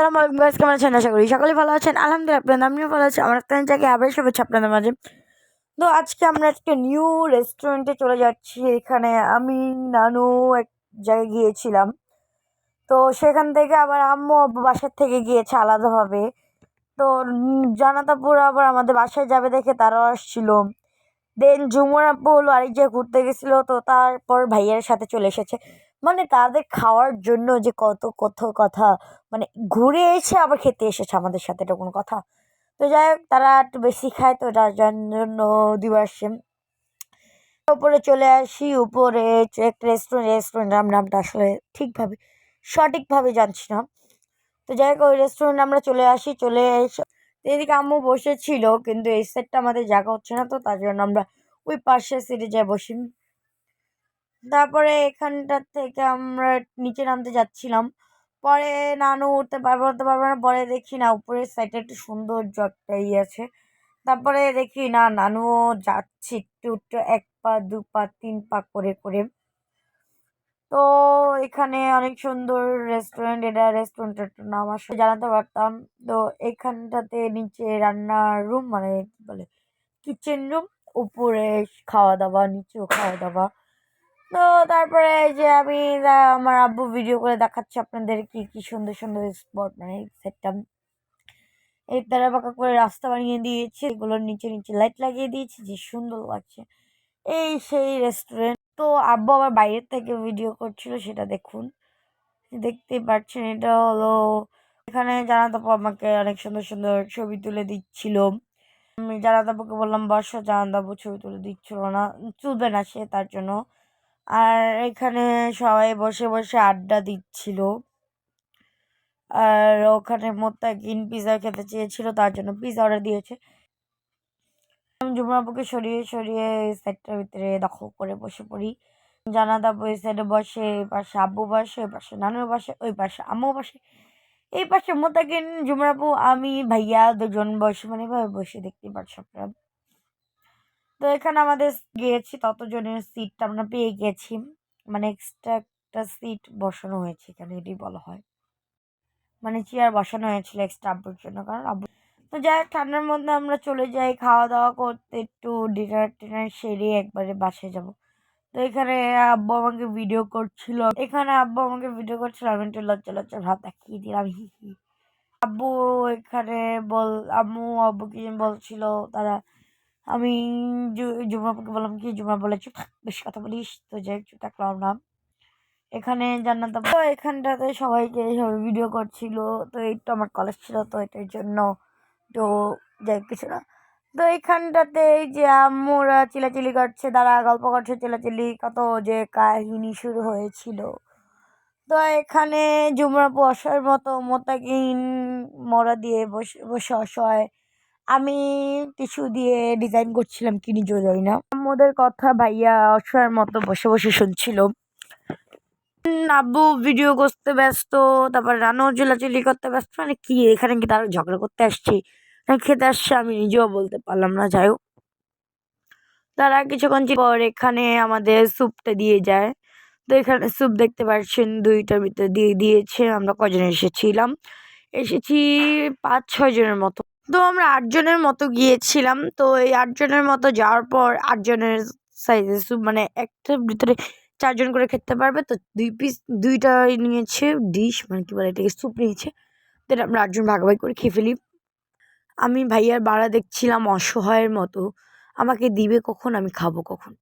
আসসালামু আলাইকুম গাইস কেমন আছেন? আশা করি সকলে ভালো আছেন। আলহামদুলিল্লাহ আপনার আমিও ভালো আছি। আমার একটা জায়গায় আবার শুভেচ্ছা আপনাদের মাঝে। তো আজকে আমরা একটা নিউ রেস্টুরেন্টে চলে যাচ্ছি। এখানে আমি, নানু এক জায়গায় গিয়েছিলাম। তো সেখান থেকে আবার আম্মু বাসার থেকে গিয়েছে আলাদাভাবে। তো জানাতাপুর আবার আমাদের বাসায় যাবে দেখে তারাও আসছিল। দেন ঝুমুর আব্বু হলো আরেক জায়গায় ঘুরতে গেছিল। তো তারপর ভাইয়ের সাথে চলে এসেছে। মানে তাদের খাওয়ার জন্য যে কত কত কথা মানে ঘুরে এসে আবার খেতে এসেছে আমাদের সাথে, এটা কোনো কথা। তো যাই হোক, তারা একটু বেশি খায়, তো যার জন্য দিবসে উপরে চলে আসি, উপরে একটা রেস্টুরেন্ট রেস্টুরেন্ট নাম নামটা আসলে ঠিকভাবে, সঠিকভাবে জানছি না। তো যাই হোক, ওই রেস্টুরেন্টে আমরা চলে আসি, চলে এসে এদিকে আম্মু বসেছিল, কিন্তু এই সেটটা আমাদের জায়গা হচ্ছে না, তো তার জন্য আমরা ওই পাশের সিটে যাই বসি। তারপরে এখানটার থেকে আমরা নিচে নামতে যাচ্ছিলাম। পরে নানু উঠতে পারব উঠতে পারব না। পরে দেখি না, উপরের সাইডে একটু সৌন্দর্য একটা ইয়ে আছে। তারপরে দেখি না, নানুও যাচ্ছে একটু একটু এক পা, দু পা, তিন পা করে করে। তো এখানে অনেক সুন্দর রেস্টুরেন্ট এটা রেস্টুরেন্টের নাম আসলে জানাতে পারতাম। তো এখানটাতে নিচে রান্নার রুম মানে বলে কিচেন রুম উপরে খাওয়া দাওয়া, নিচেও খাওয়া দাওয়া। তো তারপরে যে আমি আমার আব্বু ভিডিও করে দেখাচ্ছি আপনাদের কি কি সুন্দর সুন্দর স্পট মানে সেটটা এই তারা পাকা করে রাস্তা বানিয়ে দিয়েছে এগুলোর নিচে নিচে লাইট লাগিয়ে দিয়েছে, যে সুন্দর লাগছে। এই সেই রেস্টুরেন্ট তো আব্বু আবার বাইরের থেকে ভিডিও করছিল, সেটা দেখুন। দেখতেই পাচ্ছেন, এটা হলো, এখানে জানাতাপু আমাকে অনেক সুন্দর সুন্দর ছবি তুলে দিচ্ছিল। আমি জানাতাপুকে বললাম, বসো। জানাতাপু ছবি তুলে দিচ্ছিল না, তুলবে না সে তার জন্য। আর এখানে সবাই বসে বসে আড্ডা দিচ্ছিল। আর ওখানে মোত্তাকিন পিৎজা খেতে চেয়েছিল, তার জন্য পিৎজা অর্ডার দিয়েছে। আমি জুমরাপুকে সরিয়ে সরিয়ে সাইডটার ভিতরে দখল করে বসে পড়ি। জানাত আপু এই সাইডে বসে, এই পাশে আব্বু বসে ওই পাশে নানুর বসে, ওই পাশে আম্মু বসে। এই পাশে মোতাকিন জুমরাপু আমি, ভাইয়া দুজন বসে মানে বসে দেখতেই পাচ্ছি আপনারা। তো এখানে আমাদের গিয়েছি, ততজনের সিটটা আমরা পেয়ে গেছি। মানে এক্সট্রা একটা সিট বসানো হয়েছে এখানে এটাই বলা হয়। মানে চেয়ার বসানো হয়েছিল এক্সট্রা আব্বুর জন্য। কারণ আব্বু তো যাই হোক, ঠান্ডার মধ্যে আমরা চলে যাই খাওয়া দাওয়া করতে একটু ডিনার টিনার সেরে একবারে বাসায় যাব। তো এখানে আব্বু আমাকে ভিডিও করছিল। এখানে আব্বু আমাকে ভিডিও করছিল, আমি একটু লজ্জা লজ্জা ভাব দেখিয়ে দিলাম, হি হি। আব্বু এখানে বল, আম্মু আব্বু কি বলছিল, তারা আমি জুমরাপুকে বললাম কি জুমরা বলে বেশি কথা বলিস, তো যাই চুপ থাকলাম না এখানে জান্নাত তো এখানটাতে সবাইকে সবাই ভিডিও করছিল, তো এইটা আমার কলেজ ছিল, তো এটার জন্য তো যাই কিছু না। তো এইখানটাতে যে আম্মুরা চিলাচিলি করছে তারা গল্প করছে চিলাচিলি, কত যে কাহিনী শুরু হয়েছিল। তো এখানে জুমরা অসহায়ের মতো মোতাকিন মরা দিয়ে বসে বসে অসহায় আমি টিস্যু দিয়ে ডিজাইন করছিলাম কি নিজেও যাই না। আমাদের কথা ভাইয়া অসহায়ের মতো বসে বসে শুনছিল। আব্বু ভিডিও করতে ব্যস্ত, তারপর রানু চিলাচিলি করতে ব্যস্ত মানে কি, এখানে কি তারা ঝগড়া করতে আসছি? খেতে আসছে, আমি নিজেও বলতে পারলাম না, যাই হোক। তারা কিছুক্ষণ পর এখানে আমাদের স্যুপটা দিয়ে যায়। তো এখানে স্যুপ দেখতে পাচ্ছেন, দুইটার ভিতরে দিয়ে দিয়েছে, আমরা কজন এসেছিলাম। এসেছি পাঁচ ছয় জনের মতো। তো আমরা আটজনের মতো গিয়েছিলাম। তো এই আটজনের মতো যাওয়ার পর আটজনের সাইজের স্যুপ মানে একটা ভিতরে চারজন করে খেতে পারবে। তো দুই পিস দুইটা নিয়েছে ডিশ মানে কী বলে এটাকে স্যুপ নিয়েছে। তো আমরা আটজন ভাগাভাগি করে খেয়ে ফেলি। আমি ভাইয়ার বাড়া দেখছিলাম অসহায়ের মতো। আমাকে দিবে কখন? আমি খাব কখন?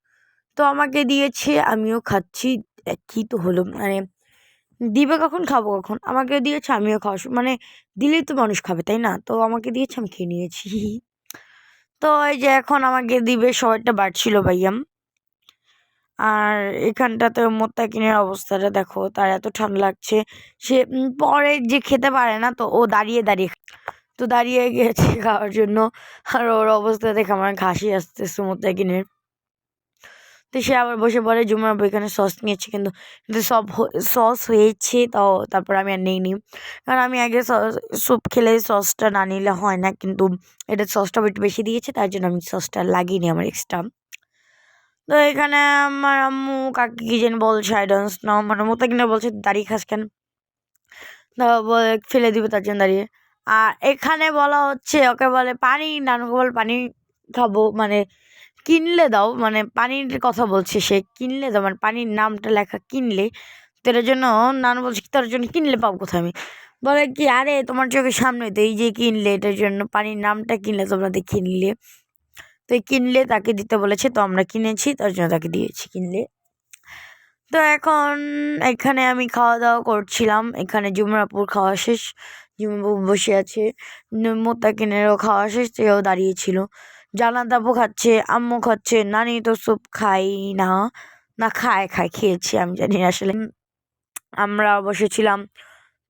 তো আমাকে দিয়েছে, আমিও খাচ্ছি। কী তো হলো। মানে দিবে কখন, খাব কখন? আমাকে দিয়েছে, আমিও খাওয়া মানে দিলেই তো মানুষ খাবে, তাই না? তো আমাকে দিয়েছে, আমি খেয়ে নিয়েছি। তো এই যে এখন আমাকে দিবে সবাইটা বাড়ছিল ভাইয়াম আর এখানটাতে মোত্তাকিনের অবস্থাটা দেখো, তার এত ঠান্ডা লাগছে। সে পরে যে খেতে পারে না, তো ও দাঁড়িয়ে দাঁড়িয়ে তো দাঁড়িয়ে গেছে খাওয়ার জন্য। আর ওর অবস্থা দেখে আমার ঘাসি আসতেছে মোত্তাকিনের। তো সে আবার বসে পড়ে জুমার এখানে সস নিয়েছে কিন্তু কিন্তু সব সস হয়েছে, তাও তারপর আমি আর নিইনি। কারণ আমি আগে স্যুপ খেলে সসটা না নিলে হয় না, কিন্তু এটা সসটা একটু বেশি দিয়েছে, তার জন্য আমি সসটা লাগিয়ে নিই আমার এক্সট্রা তো এখানে আমার আম্মু কাকি কি যেন বলছে আই ডোন্ট নো মানে মতো কিনা বলছে, দাঁড়িয়ে খাস কেন? ফেলে দিবে তার জন্য দাঁড়িয়ে। আর এখানে বলা হচ্ছে, ওকে বলে, পানি, নানুকে বলে পানি খাব। মানে কিনলে দাও মানে পানির কথা বলছে সে, কিনলে দাও মানে পানির নামটা লেখা কিনলে তো এটার জন্য, নানু বলছে তার জন্য কিনলে পাবো কোথায় আমি? বলে কি, আরে তোমার চোখের সামনে তো এই যে কিনলে, এটার জন্য পানির নামটা কিনলে তোমরা দিয়ে কিনলে। তো কিনলে তাকে দিতে বলেছে, তো আমরা কিনেছি, তার জন্য তাকে দিয়েছি কিনলে। তো এখন এখানে আমি খাওয়া দাওয়া করছিলাম, এখানে জুমরাপুর খাওয়া শেষ, জুমরাপুর বসে আছে, মোত্তাকিনেরও খাওয়া শেষ সেও দাঁড়িয়েছিল আপু খাচ্ছে, আম্মু খাচ্ছে, নানি তো স্যুপ খাই না। না, খায় খায়, খেয়েছি আমি জানি আসলে। আমরা বসেছিলাম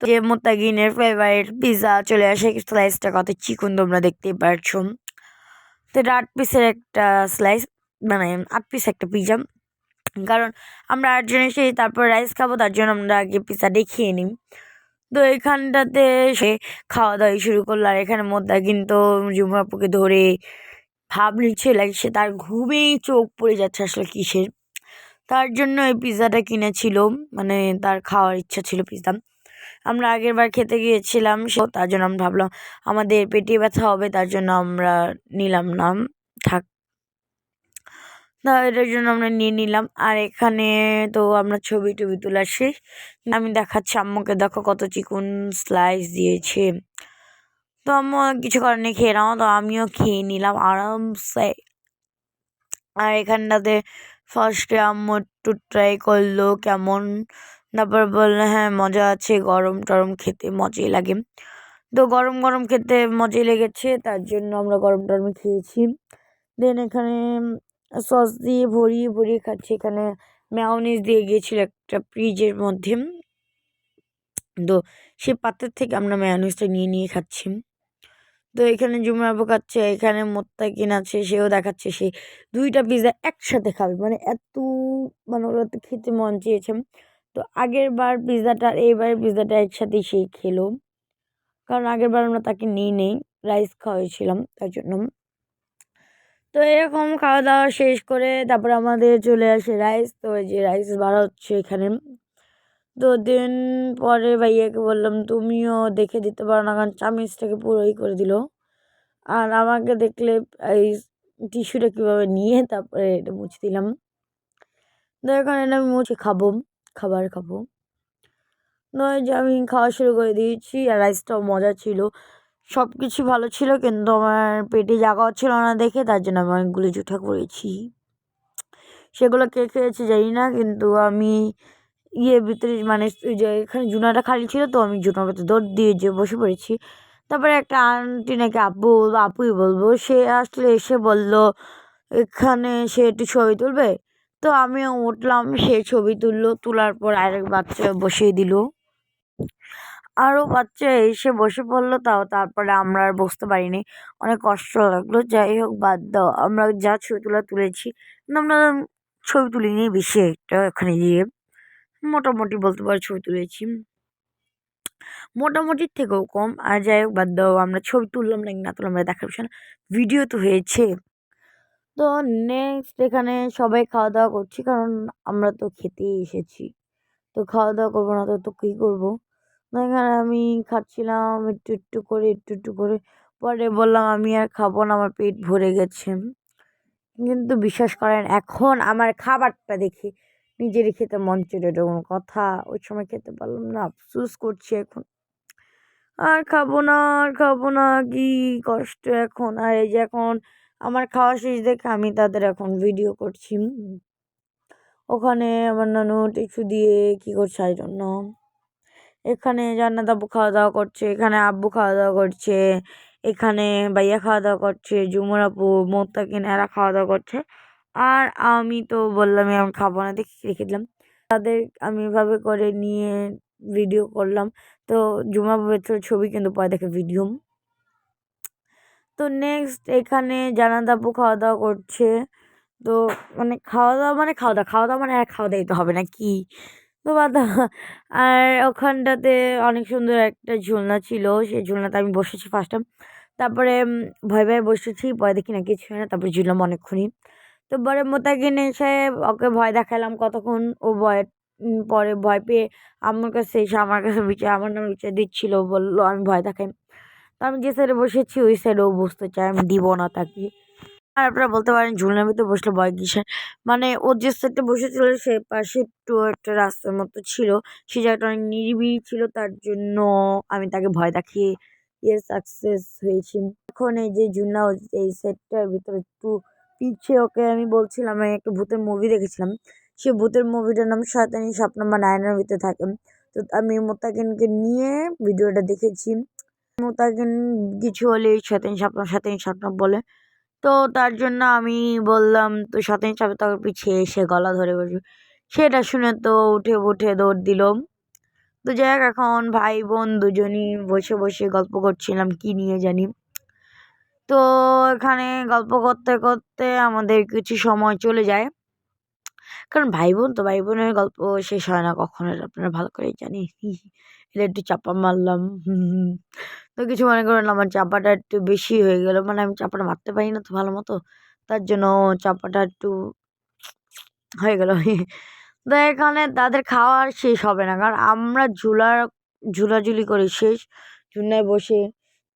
তো যে মোত্তাকিনের ফেভারিট পিৎজা চলে আসে স্লাইসটা কত চিকন তোমরা দেখতেই পারছ। তো এটা আট পিসের একটা স্লাইস মানে আট পিস একটা পিৎজা কারণ আমরা আটজন এসে তারপর রাইস খাব, তার জন্য আমরা আগে পিৎজাটাই খেয়ে নিই। তো এখানটাতে সে খাওয়া দাওয়া শুরু করল, আর এখানে মধ্যে কিন্তু জুমরাপুকে ধরে ভাব নিচ্ছে লাগছে তার ঘুমেই চোখ পড়ে যাচ্ছে আসলে কিসের। তার জন্য এই পিৎজাটা কিনেছিল মানে তার খাওয়ার ইচ্ছা ছিল পিৎজা। আমরা আগের বার খেতে গিয়েছিলাম, সে তার জন্য আমরা ভাবলাম, আমাদের পেটে ব্যথা হবে, তার জন্য আমরা নিলাম না, থাক। তা এটার জন্য আমরা নিয়ে নিলাম। আর এখানে তো আমরা ছবি টবি তোলা শেষ। আমি দেখাচ্ছি, আম্মুকে দেখো কত চিকুন স্লাইস দিয়েছে। তো আম্মু কিছু কারণে খেয়ে নাও। তো আমিও খেয়ে নিলাম আরামসে। আর এখানটাতে ফার্স্টে আম্মু একটু ট্রাই করল কেমন। তারপর বলল হ্যাঁ মজা আছে, গরম টরম খেতে মজাই লাগে। তো গরম গরম খেতে মজাই লেগেছে, তার জন্য আমরা গরম টরম খেয়েছি। দেন এখানে সস দিয়ে ভরিয়ে ভরিয়ে খাচ্ছি। এখানে ম্যাওনিজ দিয়ে গিয়েছিল একটা ফ্রিজের মধ্যে। তো সে পাত্রের থেকে আমরা ম্যাওনিজটা নিয়ে নিয়ে খাচ্ছি। তো এখানে জুমরাবু খাচ্ছে, এখানে মোত্তাকিন আছে, সেও দেখাচ্ছে, সে দুইটা পিৎজা একসাথে খাবে। মানে এত মানে ওরা তো খেতে মন চেয়েছে। তো আগের বার পিৎজাটা আর এইবার পিৎজাটা একসাথেই সেই খেলো। কারণ আগের বার আমরা তাকে নিই নেই রাইস খাওয়াইছিলাম তার জন্য। তো এরকম খাওয়া দাওয়া শেষ করে তারপর আমাদের চলে আসে রাইস তো এই যে রাইস বাড়া হচ্ছে এখানে। তো দিন পরে ভাইয়াকে বললাম, তুমিও দেখে দিতে পারো না, কারণ চামিচটাকে পুরোই করে দিল। আর আমাকে দেখলে এই টিস্যুটা কীভাবে নিয়ে তারপরে এটা মুছে দিলাম। তো এখন এটা আমি মুছে খাব, খাবার খাব। নয় যে আমি খাওয়া শুরু করে দিয়েছি, আর রাইসটাও মজা ছিল। সব কিছু ভালো ছিল, কিন্তু আমার পেটে জাগাও ছিল না দেখে, তার জন্য আমি অনেকগুলো জুঠা করেছি। সেগুলো কে খেয়েছে জানি না, কিন্তু আমি ইয়ে ভিতরে মানে এখানে জুনাটা খালি ছিল তো আমি জুনার দৌড় দিয়ে যে বসে পড়েছি। তারপরে একটা আন্টি নাকি বা আপুই বলব, সে আসলে এসে বলল, এখানে সে একটু ছবি তুলবে? তো আমিও উঠলাম, সে ছবি তুললো, তোলার পর আরেক বাচ্চা বসিয়ে দিল। আরও বাচ্চা এসে বসে পড়ল, তাও তারপরে আমরা আর বসতে পারিনি। অনেক কষ্ট লাগল, যাই হোক বাদ দাও, আমরা যা ছবি তোলা তুলেছি। আমরা ছবি তুলিনি বেশি একটা ওখানে গিয়ে। মোটামুটি বলতে পারো ছবি তুলেছি। মোটামুটির থেকেও কম। আর যাই হোক বাদ দাও, আমরা ছবি তুললাম নাকি না তুললাম দেখার বিষয় না ভিডিও তো হয়েছে। তো নেক্সট এখানে সবাই খাওয়া দাওয়া করছি, কারণ আমরা তো খেতেই এসেছি। তো খাওয়া দাওয়া করব না তো তো কী করব? এখানে আমি খাচ্ছিলাম একটু একটু করে, একটু একটু করে। পরে বললাম, আমি আর খাব না, আমার পেট ভরে গেছে। কিন্তু বিশ্বাস করেন, এখন আমার খাবারটা দেখে। নিজেরই খেতে মন এটা কোনো কথা ওই সময় খেতে পারলাম না, আফসুস করছি এখন। আর খাব না, আর খাব না, কি কষ্ট এখন। আর এই যে এখন আমার খাওয়া শেষ দেখে আমি তাদের এখন ভিডিও করছি ওখানে আমার নানু টিস্যু দিয়ে কী করছে আই জন্য এখানে জান্নাত আব্বু খাওয়া দাওয়া করছে, এখানে আব্বু খাওয়া দাওয়া করছে, এখানে ভাইয়া খাওয়া দাওয়া করছে জুমুর আপু, মোত্তাকিন এরা খাওয়া দাওয়া করছে। আর আমি তো বললামই আমি খাব না। দেখি, রেখে দিলাম। তাদের আমি এভাবে করে নিয়ে ভিডিও করলাম। তো জুমা ভেতরে ছবি কিন্তু পরে দেখে ভিডিও তো নেক্সট এখানে জানাত আপু খাওয়া দাওয়া করছে। তো মানে খাওয়া দাওয়া মানে খাওয়া দাওয়া খাওয়া দাওয়া মানে আর খাওয়া দাওয়া হবে না, কি? তো বাদা আর ওখানটাতে অনেক সুন্দর একটা ঝুলনা ছিল। সেই ঝুলনাতে আমি বসেছি ফার্স্ট টাইম তারপরে ভয় ভয়ে বসেছি। ভয় দেখি না কিছু না। তারপরে ঝুললাম অনেকক্ষণই। তো পরে মোতাকিন এসে ওকে ভয় দেখালাম কতক্ষণ ও ভয় পরে ভয় পেয়ে আমার কাছে এসে আমার কাছে বিচার আমার নামে বিচার দিচ্ছিল বলল, আমি ভয় দেখাই তো আমি যে সাইডে বসেছি, ওই সাইডে ও বসতে চায়, আমি দিব না তাকে। আর আপনারা বলতে পারেন, ঝুলনার ভিতরে বসলে ভয় কিসের? মানে ও যে সাইডে বসেছিল, সে পাশে একটু একটা রাস্তার মতো ছিল, সে জায়গাটা অনেক নিরিবিলি ছিল, তার জন্য আমি তাকে ভয় দেখিয়ে ইয়ে সাকসেস হয়েছি। এখন এই যে ঝুলনা, এই সেটটার ভিতরে একটু পিছিয়ে ওকে আমি বলছিলাম, আমি একটা ভূতের মুভি দেখেছিলাম। সে ভূতের মুভিটার নাম শয়তানি সাত নম্বর নাইনের ভিতরে থাকে। তো আমি মোতাকিনকে নিয়ে ভিডিওটা দেখেছি। মোতাকিন কিছু হলে শয়তানি স্বপ্ন শয়তানি স্বপ্ন বলে। তো তার জন্য আমি বললাম, তো শয়তানি স্বপ্ন তার পিছিয়ে এসে গলা ধরে বসবে। সেটা শুনে তো উঠে উঠে দৌড় দিল। তো যাই হোক, এখন ভাই বোন দুজনই বসে বসে গল্প করছিলাম, কি নিয়ে জানি। তো এখানে গল্প করতে করতে আমাদের কিছু সময় চলে যায়। কারণ ভাই বোন তো ভাই বোনের গল্প শেষ হয় না কখনো আপনারা ভালো করেই জানি এটা একটু চাপা মারলাম। তো কিছু মনে করেন আমার চাপাটা একটু বেশি হয়ে গেল। মানে আমি চাপাটা মারতে পারি না তো ভালো মতো। তার জন্য চাপাটা একটু হয়ে গেল। তো এখানে তাদের খাওয়ার শেষ হবে না। কারণ আমরা ঝুলা, ঝুলাঝুলি করি শেষ। ঝুলায় বসে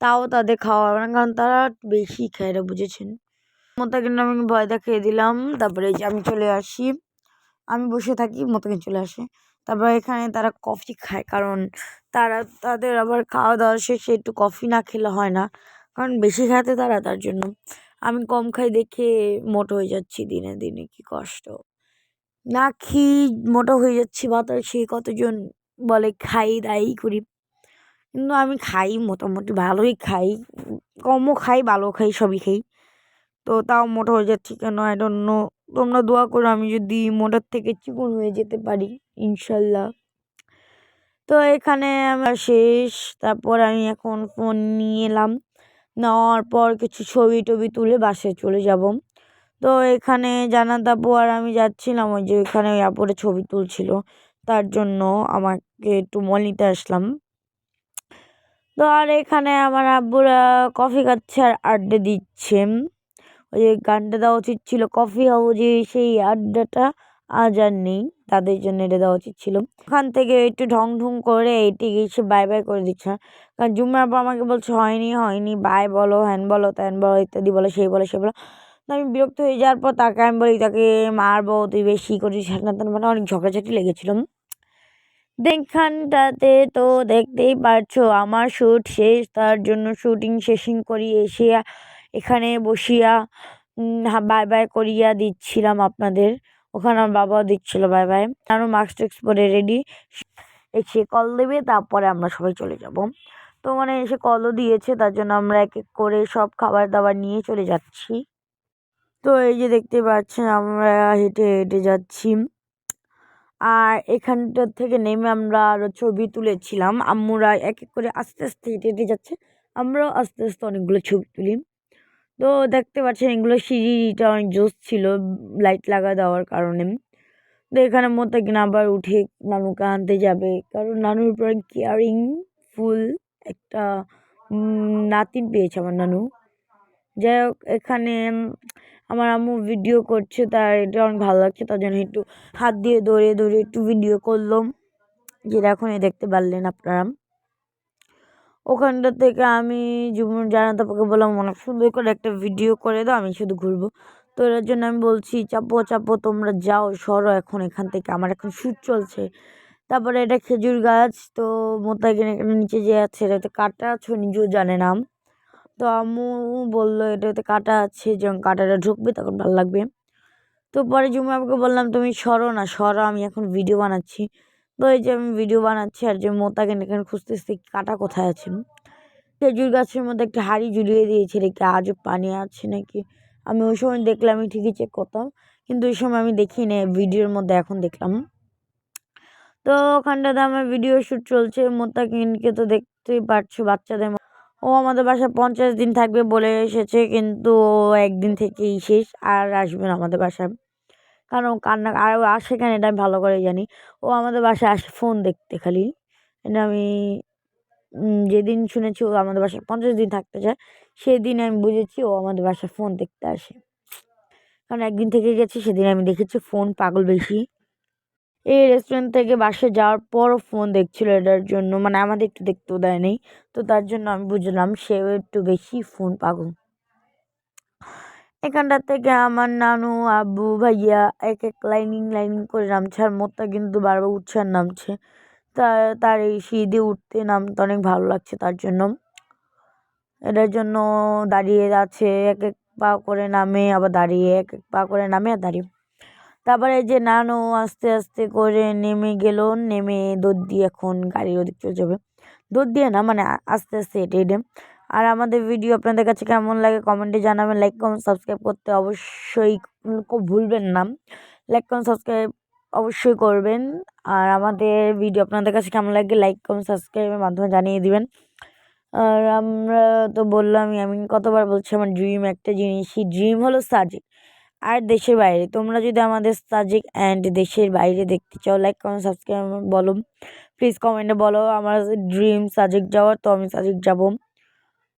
তাও তাদের খাওয়া হবে না, কারণ তারা বেশি খায় এটা বুঝেছেন। মোতাকিন আমি ভয় দেখিয়ে দিলাম, তারপরে যে আমি চলে আসি। আমি বসে থাকি, মোতাকিন চলে আসে। তারপর এখানে তারা কফি খায়, কারণ তারা, তাদের আবার খাওয়া দাওয়া শেষে একটু কফি না খেলে হয় না, কারণ বেশি খাতে তারা তার জন্য। আমি কম খাই দেখে মোটো হয়ে যাচ্ছি দিনে দিনে, কি কষ্ট। না খেয়ে মোটো হয়ে যাচ্ছি বাতাসে কতজন বলে, খাই দাই করি। কিন্তু আমি খাই, মোটামুটি ভালোই খাই। কমও খাই, ভালো খাই, সবই খাই। তো তাও মোটা হয়ে যাচ্ছি কেন? আই নো তোমরা দোয়া করো আমি যদি মোটার থেকে চিকন হয়ে যেতে পারি, ইনশাল্লাহ। তো এখানে আমার শেষ। তারপর আমি এখন ফোন নিয়ে এলাম। নেওয়ার পর কিছু ছবি টবি তুলে বাসে চলে যাব। তো এখানে জানাত আপু আর আমি যাচ্ছিলাম, ওই যে ওইখানে ওই আপুরে ছবি তুলছিল। তার জন্য আমাকে একটু মল নিতে আসলাম। তো আর এখানে আমার আব্বুরা কফি খাচ্ছে আর আড্ডা দিচ্ছে ওই যে গানটা দেওয়া উচিত ছিল কফি হাউজে সেই আড্ডাটা আজ আর নেই তাদের জন্য এটা দেওয়া উচিত ছিল ওখান থেকে একটু ঢং ঢং করে এইটি এসে বাই বাই করে দিচ্ছে কারণ জুম্মা আব্বু আমাকে বলছে হয়নি হয়নি বাই বলো হ্যান বলো ত্যান বলো ইত্যাদি বলো সেই বলো সে বলো তো আমি বিরক্ত হয়ে যাওয়ার পর তাকে আমি বলি তাকে মারবো তুই বেশি করিস হ্যান মানে অনেক ঝগড়াঝাটি লেগেছিলাম দেখানটাতে তো দেখতেই পারছ, আমার শ্যুট শেষ, তার জন্য শ্যুটিং শেষিং করি এসে এখানে বসিয়া বাই বাই করিয়া দিচ্ছিলাম আপনাদের। ওখানে আমার বাবাও দিচ্ছিল বাই বাই আরও মাস্ক টাস্ক পরে রেডি এসে কল দেবে, তারপরে আমরা সবাই চলে যাব। তো মানে এসে কলও দিয়েছে, তার জন্য আমরা এক এক করে সব খাবার দাবার নিয়ে চলে যাচ্ছি। তো এই যে দেখতে পাচ্ছেন, আমরা হেঁটে হেঁটে যাচ্ছি। আর এখানটার থেকে নেমে আমরা আরও ছবি তুলেছিলাম। আম্মুরা এক এক করে আস্তে আস্তে হেঁটে হেঁটে যাচ্ছে। আমরাও আস্তে আস্তে অনেকগুলো ছবি তুলি। তো দেখতে পাচ্ছেন এগুলো সিঁড়িটা অনেক জোস ছিল লাইট লাগা দেওয়ার কারণে। তো এখানে মতো কিনা আবার উঠে নানুকে আনতে যাবে। কারণ নানুর উপর কেয়ারিং ফুল একটা নাতিন পেয়েছে আমার নানু। যাই হোক এখানে আমার আম্মু ভিডিও করছে তার এটা অনেক ভালো লাগছে, তার জন্য একটু হাত দিয়ে দৌড়ে দৌড়ে একটু ভিডিও করলাম। যেটা এখনই দেখতে পারলেন আপনারা। ওখানটা থেকে আমি জীবন জানাতে আপনাকে বললাম, অনেক সুন্দর করে একটা ভিডিও করে দাও, আমি শুধু ঘুরবো। তো এর জন্য আমি বলছি, চাপো চাপো, তোমরা যাও, সরো এখন এখান থেকে, আমার এখন শ্যুট চলছে। তারপরে এটা খেজুর গাছ, তো মোতাকিন এখানে নিচে যে আছে এটাতে কাটা আছে নিজেও জানে না। তো আম্মু বলল, এটাতে কাটা আছে, যখন কাটাটা ঢুকবে তখন ভালো লাগবে। তো পরে জুমু আমাকে বললাম, তুমি সরো না, সরো, আমি এখন ভিডিও বানাচ্ছি। তো এই যে আমি ভিডিও বানাচ্ছি আর যে মোতাকে এখানে খুঁজতেছি, কাটা কোথায় আছে? খেজুর গাছের মধ্যে একটা হাড়ি ঝুলিয়ে দিয়েছে রেখে আজও পানি আছে নাকি? আমি ওই সময় দেখলাম আমি ঠিকই চেক করতাম, কিন্তু ওই সময় আমি দেখি না ভিডিওর মধ্যে এখন দেখলাম। তো ওখানটাতে আমার ভিডিও শ্যুট চলছে মোতাকিনকে তো দেখতেই পারছ, বাচ্চাদের ও আমাদের বাসায় পঞ্চাশ দিন থাকবে বলে এসেছে, কিন্তু ও একদিন থেকেই শেষ আর আসবে না আমাদের বাসায়। কারণ কান্না, আর ও আসে কেন এটা আমি ভালো করে জানি। ও আমাদের বাসায় আসে ফোন দেখতে খালি। এটা আমি যেদিন শুনেছি ও আমাদের বাসায় পঞ্চাশ দিন থাকতে চায়, সেদিন আমি বুঝেছি ও আমাদের বাসায় ফোন দেখতে আসে। কারণ একদিন থেকে গেছি, সেদিন আমি দেখেছি ফোন পাগল বেশি। এই রেস্টুরেন্ট থেকে বাসে যাওয়ার পরও ফোন দেখছিল এটার জন্য। মানে আমাদের একটু দেখতেও দেয়নি তো তার জন্য আমি বুঝলাম সেও একটু বেশি ফোন পাগল। এখানটা থেকে আমার নানু, আব্বু, ভাইয়া এক এক লাইনিং লাইনিং করে নামছে। আর মোত্তা কিন্তু বারবার উঠছে আর নামছে। তা, তার এই সিঁড়ি উঠতে নামতে অনেক ভালো লাগছে তার জন্য। এটার জন্য দাঁড়িয়ে আছে এক এক পা করে নামে, আবার দাঁড়িয়ে এক এক পা করে নামে আর দাঁড়িয়ে। তারপরে যে নানু আস্তে আস্তে করে নেমে গেল, নেমে দৌড় দিয়ে এখন গাড়ির ওদিক চলে যাবে। দৌড় দিয়ে না মানে আস্তে আস্তে হেঁটে হেঁটে। আর আমাদের ভিডিও আপনাদের কাছে কেমন লাগে কমেন্টে জানাবেন। লাইক কমেন্ট সাবস্ক্রাইব করতে অবশ্যই ভুলবেন না। লাইক কমেন্ট সাবস্ক্রাইব অবশ্যই করবেন। আর আমাদের ভিডিও আপনাদের কাছে কেমন লাগে লাইক কমেন্ট সাবস্ক্রাইবের মাধ্যমে জানিয়ে দিবেন। আর আমরা তো বললামই, আমি কতবার বলছি, আমার ড্রিম একটা জিনিসই ড্রিম হলো সাজেক আর দেশের বাইরে। তোমরা যদি আমাদের সাজেক অ্যান্ড দেশের বাইরে দেখতে চাও লাইক কমেন্ট সাবস্ক্রাইব বলো। প্লিজ কমেন্টে বলো, আমার ড্রিম সাজেক যাওয়ার, তো আমি সাজেক যাব।